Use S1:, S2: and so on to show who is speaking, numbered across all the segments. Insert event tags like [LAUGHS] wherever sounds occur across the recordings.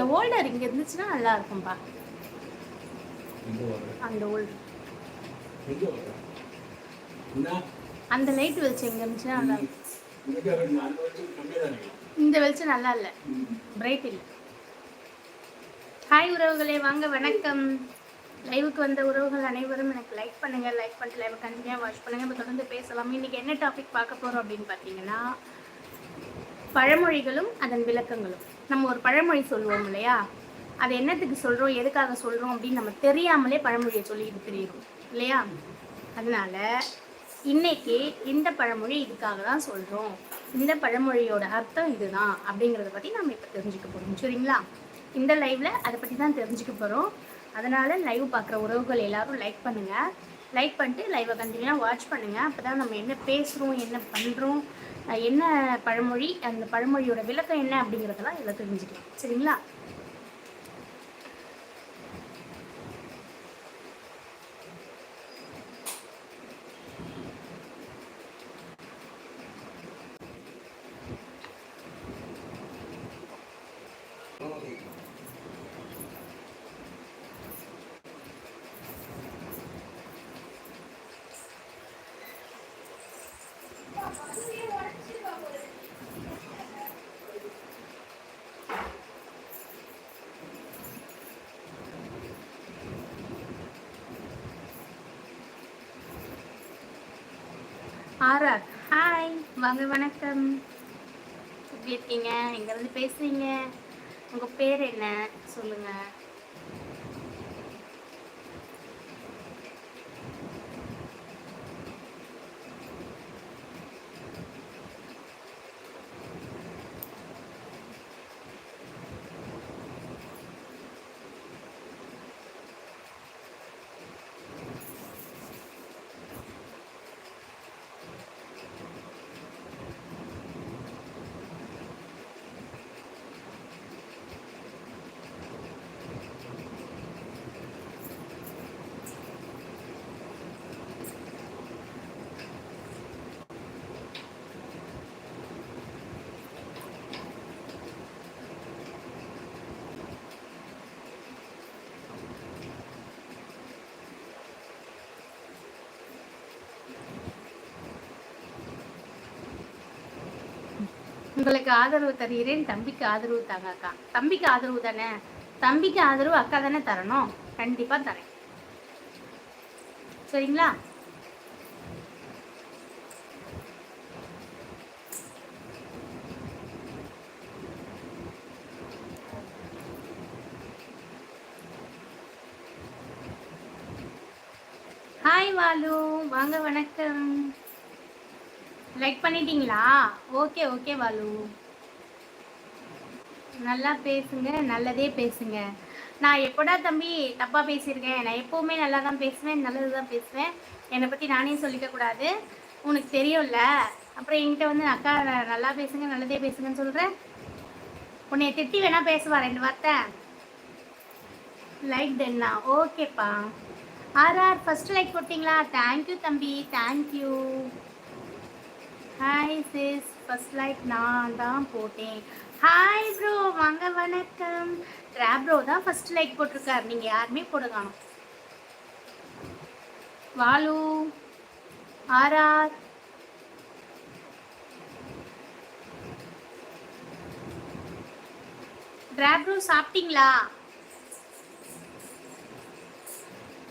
S1: இந்த ஹோல்டர் இங்க இருந்துச்சுன்னா நல்லா இருக்கும்பா. அந்த ஹோல்டர்
S2: என்ன
S1: அந்த லைட் வெளிச்சம் இங்க இருந்துச்சுன்னா நல்லா இருக்கும் இந்த வெளிச்சம் நல்லா இல்லை. பிரைட் இல்லை. ஹாய் உறவுகளே வாங்க வணக்கம். லைவுக்கு வந்த உறவுகள் அனைவரும் எனக்கு லைக் பண்ணுங்க. லைக் பண்ணிட்டு லைவ் கண்டினியூ வாட்ச் பண்ணுங்க. நம்ம தொடர்ந்து பேசலாம். இன்னைக்கு என்ன டாபிக் பார்க்க போறோம் அப்படின்னு பார்த்தீங்கன்னா பழமொழிகளும் அதன் விளக்கங்களும். நம்ம ஒரு பழமொழி சொல்லுவோம் இல்லையா? அது என்னத்துக்கு சொல்கிறோம் எதுக்காக சொல்கிறோம் அப்படின்னு நம்ம தெரியாமலே பழமொழியை சொல்லிட்டு தெரியும் இல்லையா? அதனால இன்னைக்கு இந்த பழமொழி இதுக்காக தான் சொல்கிறோம் இந்த பழமொழியோட அர்த்தம் இதுதான் அப்படிங்கிறத பற்றி நம்ம இப்போ தெரிஞ்சுக்க போகிறோம் சரிங்களா? இந்த லைவ்ல அதை பற்றி தான் தெரிஞ்சுக்க போகிறோம் அதனால லைவ் பார்க்குற உறவுகள் எல்லாரும் லைக் பண்ணுங்கள் லைக் பண்ணிட்டு லைவை கண்டினியூவாக வாட்ச் பண்ணுங்கள் அப்போ தான் நம்ம என்ன பேசுகிறோம் என்ன பண்ணுறோம் என்ன பழமொழி? அந்த பழமொழியோட விளக்கம் என்ன அப்படிங்கிறதெல்லாம் இதில் தெரிஞ்சுக்கலாம். சரிங்களா? ஆரா. ஹாய் வாங்க வணக்கம். எப்படி இருக்கீங்க? எங்கேருந்து பேசுகிறீங்க உங்கள் பேர் என்ன? சொல்லுங்கள் உங்களுக்கு ஆதரவு தருகிறேன் தம்பிக்கு ஆதரவு தாங்க அக்கா. தம்பிக்கு ஆதரவு தானே? தம்பிக்கு ஆதரவு அக்கா தானே தரணும்? கண்டிப்பா தரேன். சரிங்களா? ஹாய் வாலு. வாங்க வணக்கம். லைக் பண்ணிட்டீங்களா? ஓகே ஓகே வாலு. நல்லா பேசுங்க நல்லதே பேசுங்க. நான் எப்படா தம்பி தப்பாக பேசியிருக்கேன்? நான் எப்போவுமே நல்லா தான் பேசுவேன் நல்லது தான் பேசுவேன். என்னை பற்றி நானே சொல்லிக்க கூடாது. உனக்கு தெரியும்ல? அப்புறம் என்கிட்ட வந்து அக்கா நல்லா பேசுங்க நல்லதே பேசுங்கன்னு சொல்கிறேன் உன்னைய திட்டி வேணால் பேசுவா ரெண்டு வார்த்தை. லைக் தென்னா ஓகேப்பா ஆர்ஆர் ஃபஸ்ட்டு லைக் போட்டிங்களா? தேங்க்யூ தம்பி thank you hi sis first like நான் தான் போட்டேன். ஹாய் ப்ரோ வாங்க வணக்கம். ட்ரா ப்ரோ தான் ஃபர்ஸ்ட் லைக் போட்டிருக்காரு. நீங்கள் யாருமே போட காணோம் வாலு ஆர்ஆர் ட்ராப்ரோ ப்ரோ சாப்பிட்டீங்களா?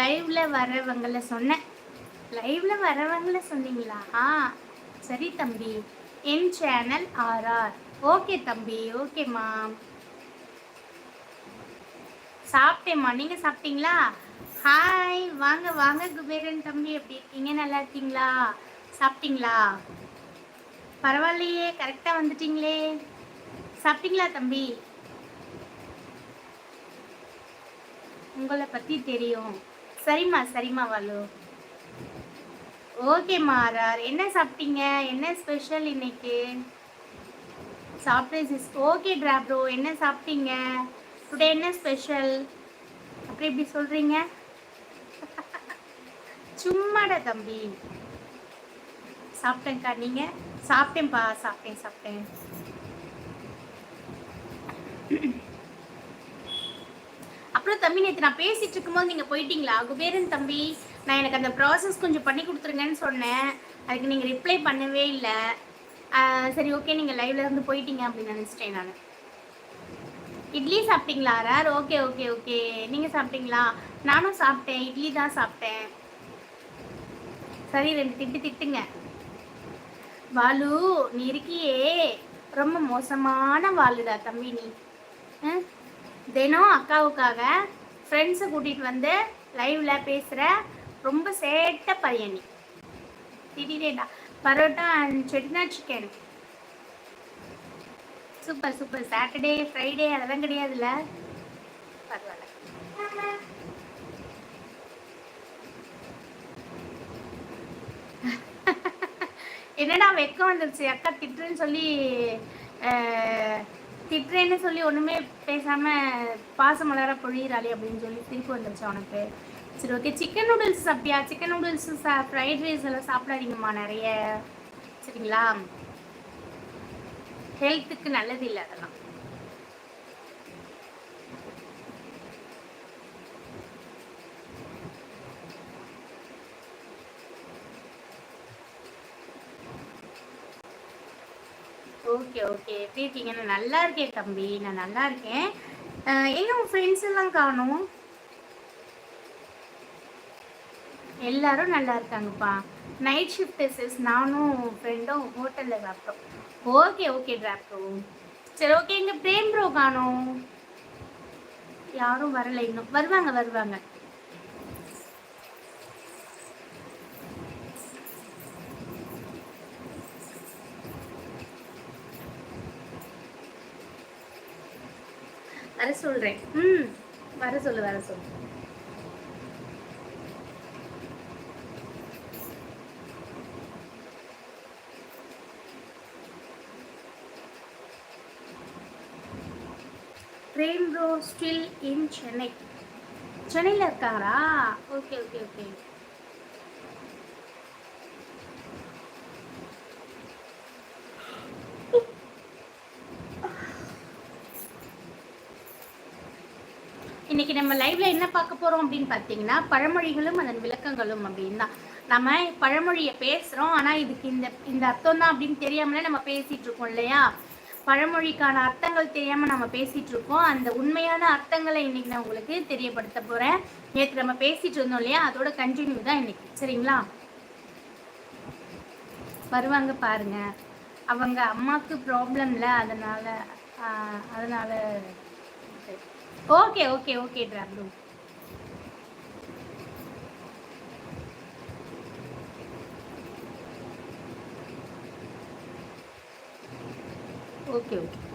S1: லைவ்ல வரவங்களை சொன்னேன். லைவ்ல வரவங்களை சொன்னீங்களா? ஆ. சரி தம்பி. என் சேனல் ஆர்ஆர் ஓகே தம்பி ஓகேம்மா சாப்பிட்டேம்மா. நீங்கள் சாப்பிட்டீங்களா? ஹாய் வாங்க வாங்க குபேரன் தம்பி. எப்படி இருக்கீங்க? நல்லா இருக்கீங்களா? சாப்பிட்டீங்களா? பரவாயில்லையே. கரெக்டாக வந்துட்டீங்களே. சாப்பிட்டீங்களா தம்பி? உங்களை பற்றி தெரியும். சரிம்மா சரிம்மா வாலு. ஓகேம்மா மாறார். என்ன சாப்பிட்டீங்க? என்ன ஸ்பெஷல் இன்னைக்கு? சர்ப்ரைஸ் ஓகே ட்ரா ப்ரோ என்ன சாப்பிட்டீங்க? டுடே என்ன ஸ்பெஷல் அப்படி இப்படி சொல்கிறீங்க சும்மாடா தம்பி. சாப்பிட்டேன்க்கா நீங்கள் சாப்பிட்டேன்ப்பா சாப்பிட்டேன் சாப்பிட்டேன். அப்புறம் தம்பி நேற்று நான் பேசிட்டு இருக்கும்போது நீங்க போயிட்டீங்களா? குபேரன் தம்பி நான் எனக்கு அந்த ப்ராசஸ் கொஞ்சம் பண்ணி கொடுத்துருங்கன்னு சொன்னேன். அதுக்கு நீங்க ரிப்ளை பண்ணவே இல்லை. சரி ஓகே நீங்க லைவ்ல இருந்து போயிட்டீங்க அப்படின்னு நினைச்சிட்டேன் நான். இட்லி சாப்பிட்டீங்களா ரார் ஓகே ஓகே ஓகே நீங்க சாப்பிட்டீங்களா? நானும் சாப்பிட்டேன் இட்லி தான் சாப்பிட்டேன். சரி ரெண்டு திட்டு திட்டுங்க. வாலு நீ இருக்கியே. ரொம்ப மோசமான வாளுடா தம்பி நீ. ஆ? தினம் அக்காவுக்காக ஃப்ரெண்ட்ஸை கூட்டிகிட்டு வந்து லைவில் பேசுகிற ரொம்ப சேட்ட பையனி. நீ திடீரேடா parotta and செட்னா chicken super super Saturday Friday அதெல்லாம் கிடையாதுல்ல? பரவாயில்ல. [LAUGHS] என்னடா வெக்கம் வந்துருச்சு அக்கா திட்டுன்னு சொல்லி திட்டுறேன்னு சொல்லி ஒன்றுமே பேசாமல் பாசம் மலர பொழியிறாளே அப்படின்னு சொல்லி திருப்பி வந்துருச்சு உனக்கு சரி ஓகே சிக்கன் நூடுல்ஸ் சாப்பிட்டியா சிக்கன் நூடுல்ஸ் சா ஃப்ரைட் ரைஸ் எல்லாம் சாப்பிடாதீங்கம்மா நிறைய. சரிங்களா? ஹெல்த்துக்கு நல்லது இல்லை அதெல்லாம். Okay okay. எப்படி இருக்கீங்க? நான் நல்லா இருக்கேன் தம்பி. நான் நல்லா இருக்கேன். எங்க உங்க ஃப்ரெண்ட்ஸ் எல்லாம் காணும்? எல்லாரும் நல்லா இருக்காங்கப்பா. நைட் ஷிஃப்ட் சிஸ் நானும் ஃப்ரெண்டும் ஹோட்டலில் சாப்பிட்டோம். ஓகே ஓகே ப்ரோ சரி ஓகே எங்கள் பிரேம் ப்ரோ காணோம். யாரும் வரலை இன்னும். வருவாங்க வருவாங்க. வர சொல்றேன். ம். வர சொல்லு வர சொல்லு. Prem bro still in Chennai சென்னையில் இருக்காங்களா ஓகே ஓகே ஓகே இன்னைக்கு நம்ம லைவ்ல என்ன பார்க்க போறோம் அப்படின்னு பார்த்தீங்கன்னா பழமொழிகளும் அதன் விளக்கங்களும் அப்படின்னு தான். நம்ம பழமொழியை பேசுறோம் ஆனா இதுக்கு இந்த இந்த அர்த்தம் தான் அப்படின்னு தெரியாமலே நம்ம பேசிட்டு இருக்கோம் இல்லையா? பழமொழிக்கான அர்த்தங்கள் தெரியாம நம்ம பேசிட்டு இருக்கோம். அந்த உண்மையான அர்த்தங்களை இன்னைக்கு நான் உங்களுக்கு தெரியப்படுத்த போறேன். நேற்று நம்ம பேசிட்டு இருந்தோம் இல்லையா? அதோட கண்டினியூ தான் இன்னைக்கு சரிங்களா? வருவாங்க பாருங்க. அவங்க அம்மாவுக்கு ப்ராப்ளம்ல அதனால அதனால ஓகே ஓகே ஓகே ட்ராப்லு ஓகே ஓகே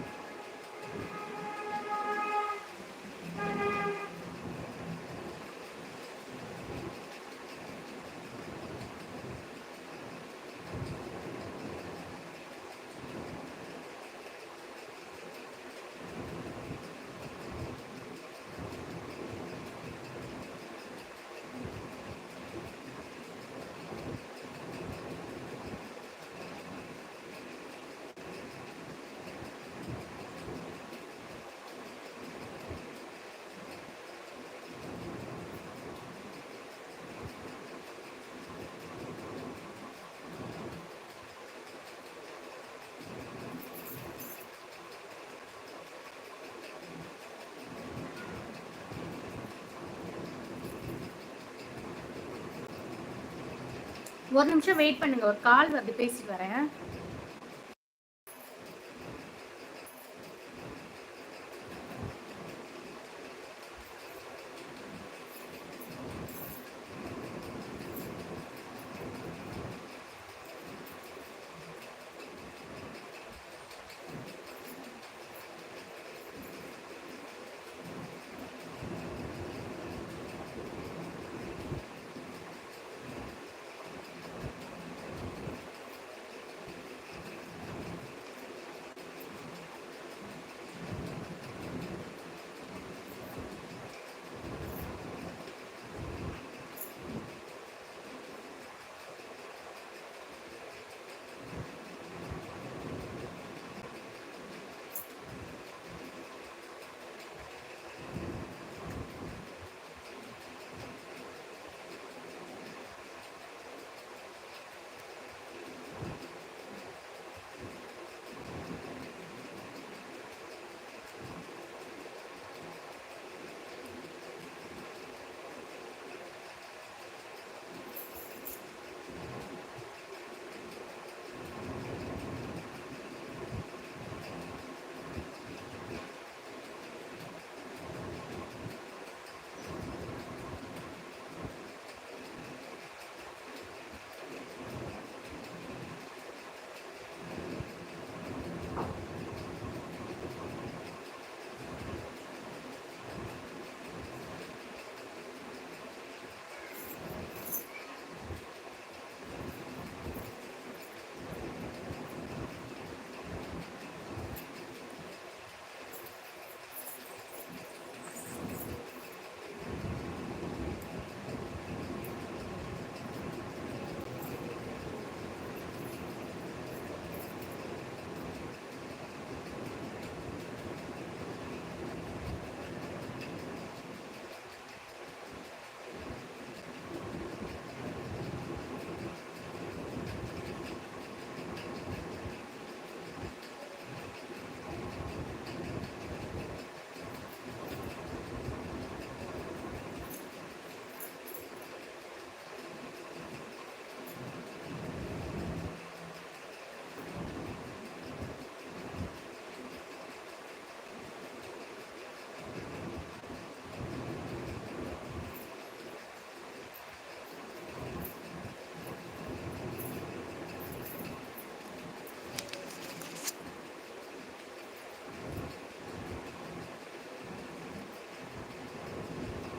S1: ஒரு நிமிஷம் வெயிட் பண்ணுங்க. ஒரு கால் வந்து பேசிட்டு வரேன்.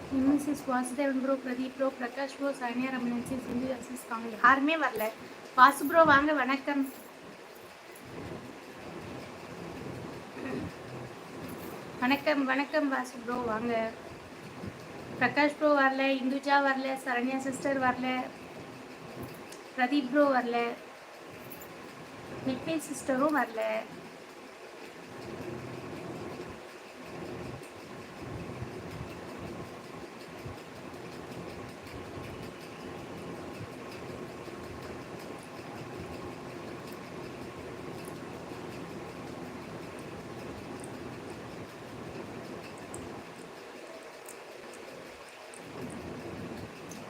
S1: MSS Vasudevan bro Pradeep bro Prakash bro Saniya ரமணன்சி Sindhu Aziz வாங்க யாருமே வரல வாசு ப்ரோ வாங்க வணக்கம் வணக்கம் வணக்கம் வாசு ப்ரோ வாங்க பிரகாஷ் ப்ரோ வரல இந்துஜா வரல சரண்யா சிஸ்டர் வரல பிரதீப் ப்ரோ வரல நிக்மே சிஸ்டரும் வரல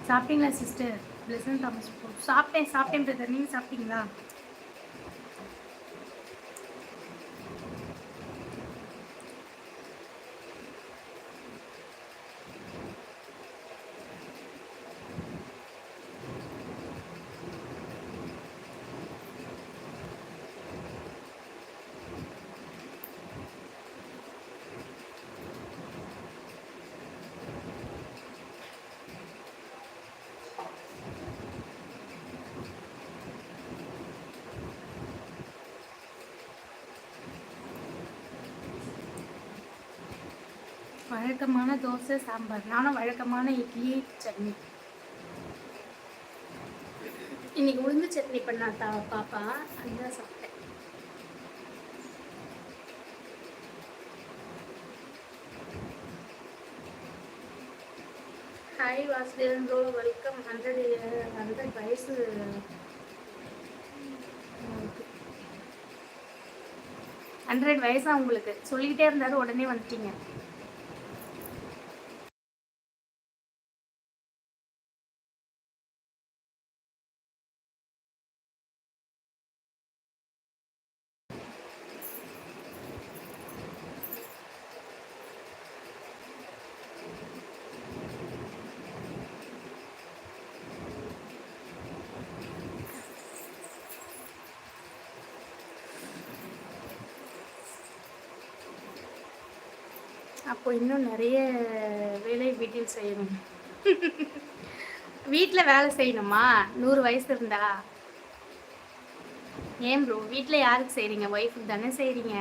S1: சாப்பிட்டீங்களா சிஸ்டர் பிளசன் தாமஸ் சாப்பிட்டேன் சாப்பிட்டேன் பிரதர் நீங்கள் சாப்பிட்டீங்களா? வழக்கமான தோசை சாம்பார். நானும் வழக்கமான இட்லி சட்னி. இன்னைக்கு உளுந்து சட்னி பண்ணா தா பாப்பா? அதுதான் சாப்பிட்டேன். Hi Vasudevan bro welcome hundred hundred வயசு. ஹண்ட்ரட் வயசா உங்களுக்கு. சொல்லிக்கிட்டே இருந்தாரு உடனே வந்துட்டீங்க. அப்போ இன்னும் நிறைய வேலை வீட்டில் செய்யணும். வீட்டில் வேலை செய்யணுமா? நூறு வயசு இருந்தா? ஏன் ப்ரோ வீட்டில் யாருக்கு செய்கிறீங்க ஒய்ஃபுக்கு தானே செய்கிறீங்க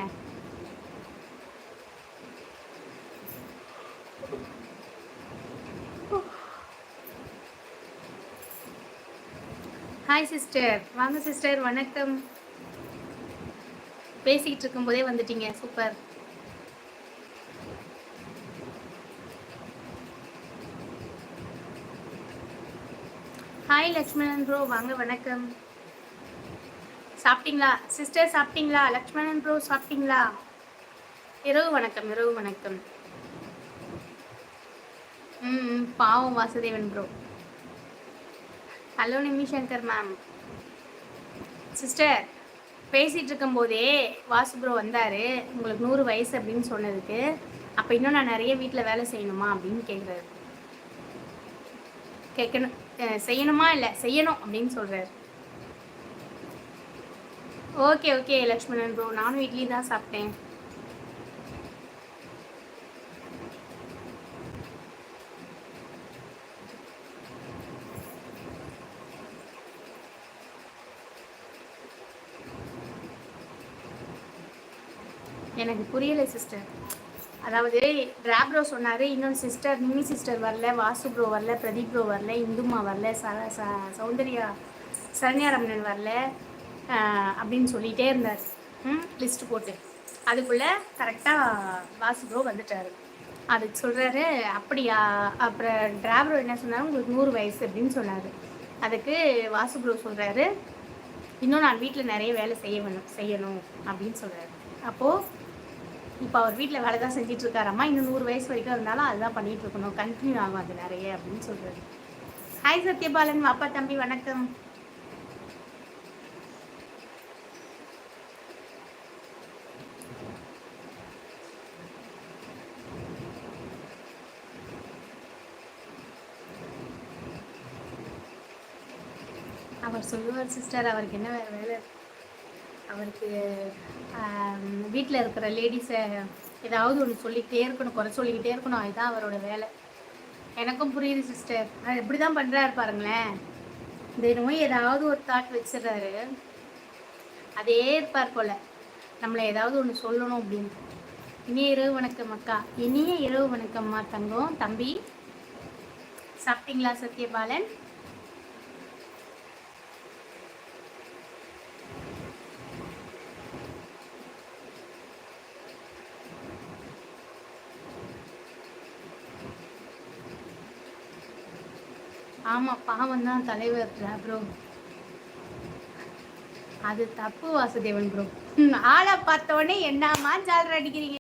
S1: ஹாய் சிஸ்டர் வாங்க சிஸ்டர் வணக்கம். பேசிக்கிட்டு இருக்கும்போதே வந்துட்டீங்க. சூப்பர் ஹாய் லக்ஷ்மணன் ப்ரோ வாங்க வணக்கம். சாப்பிட்டீங்களா? சிஸ்டர் சாப்பிட்டீங்களா? லக்ஷ்மணன் ப்ரோ சாப்பிட்டீங்களா? இரவு வணக்கம் இரவு வணக்கம். ம் ம், பாவம் Vasudevan bro hello Nimi Shankar ma'am sister பேசிகிட்டு இருக்கும்போதே வாசு ப்ரோ வந்தார். உங்களுக்கு நூறு வயசு அப்படின்னு சொன்னதுக்கு. அப்போ இன்னும் நான் நிறைய வீட்டில் வேலை செய்யணுமா அப்படின்னு கேட்குறாரு கேட்கணும். செய்யணுமா இல்லை செய்யணும் அப்படின்னு சொல்கிறாரு ஓகே ஓகே லக்ஷ்மணன் ப்ரோ நானும் இட்லி தான் சாப்பிட்டேன். எனக்கு புரியல சிஸ்டர் அதாவது ட்ராப்ரோ சொன்னார் இன்னொரு சிஸ்டர் மினி சிஸ்டர் வரல வாசு ப்ரோ வரல பிரதீப் ப்ரோ வரல இந்துமா வரல ச ச- சௌந்தர்யா சரண்யாரமணன் வரல அப்படின்னு சொல்லிகிட்டே இருந்தார். ம் லிஸ்ட் போட்டு. அதுக்குள்ளே கரெக்டாக வாசு ப்ரோ வந்துட்டார். அதுக்கு சொல்கிறாரு அப்படியா அப்புறம் டிராப்ரோ என்ன சொன்னார்? உங்களுக்கு நூறு வயசு அப்படின்னு சொன்னார். அதுக்கு வாசு ப்ரோ சொல்கிறாரு இன்னும் நான் வீட்டில் நிறைய வேலை செய்ய வேணும் செய்யணும் அப்படின்னு சொல்கிறாரு அப்போது இப்போ அவர் வீட்டில் வேலை தான் செஞ்சுட்டு இருக்காராம்மா இன்னும் நூறு வயசு வரைக்கும் இருந்தாலும் அதுதான் பண்ணிட்டு இருக்கணும் கண்டினியூ ஆகும் அது நிறைய அப்படின்னு சொல்றாரு. ஹாய் சத்யபாலன். வாப்பா தம்பி வணக்கம். அவர் சொல்லுவார் சிஸ்டர் அவருக்கு என்ன வேறு வேலை? அவருக்கு வீட்டில் இருக்கிற லேடிஸை ஏதாவது ஒன்று சொல்லிக்கிட்டே இருக்கணும் குறை சொல்லிக்கிட்டே இருக்கணும். அதுதான் அவரோட வேலை. எனக்கும் புரியுது சிஸ்டர் அது எப்படி தான் பண்ணுறாரு பாருங்களேன் தினமும் ஏதாவது ஒரு தாட் வச்சிடுறாரு. அதே இருப்பார் போல். நம்மளை ஏதாவது ஒன்று சொல்லணும் அப்படின்னு. இனிய இரவு வணக்கம் அக்கா. இனிய இரவு வணக்கம்மா தங்கம் தம்பி. சாப்பிட்டீங்களா சத்யபாலன்? ஆமாம் பாவம் தான் தலைவர் ப்ரோ அது தப்பு வாசுதேவன் ப்ரோ ஆளை பார்த்த உடனே என்னம்மா ஜாலர் அடிக்கிறீங்க?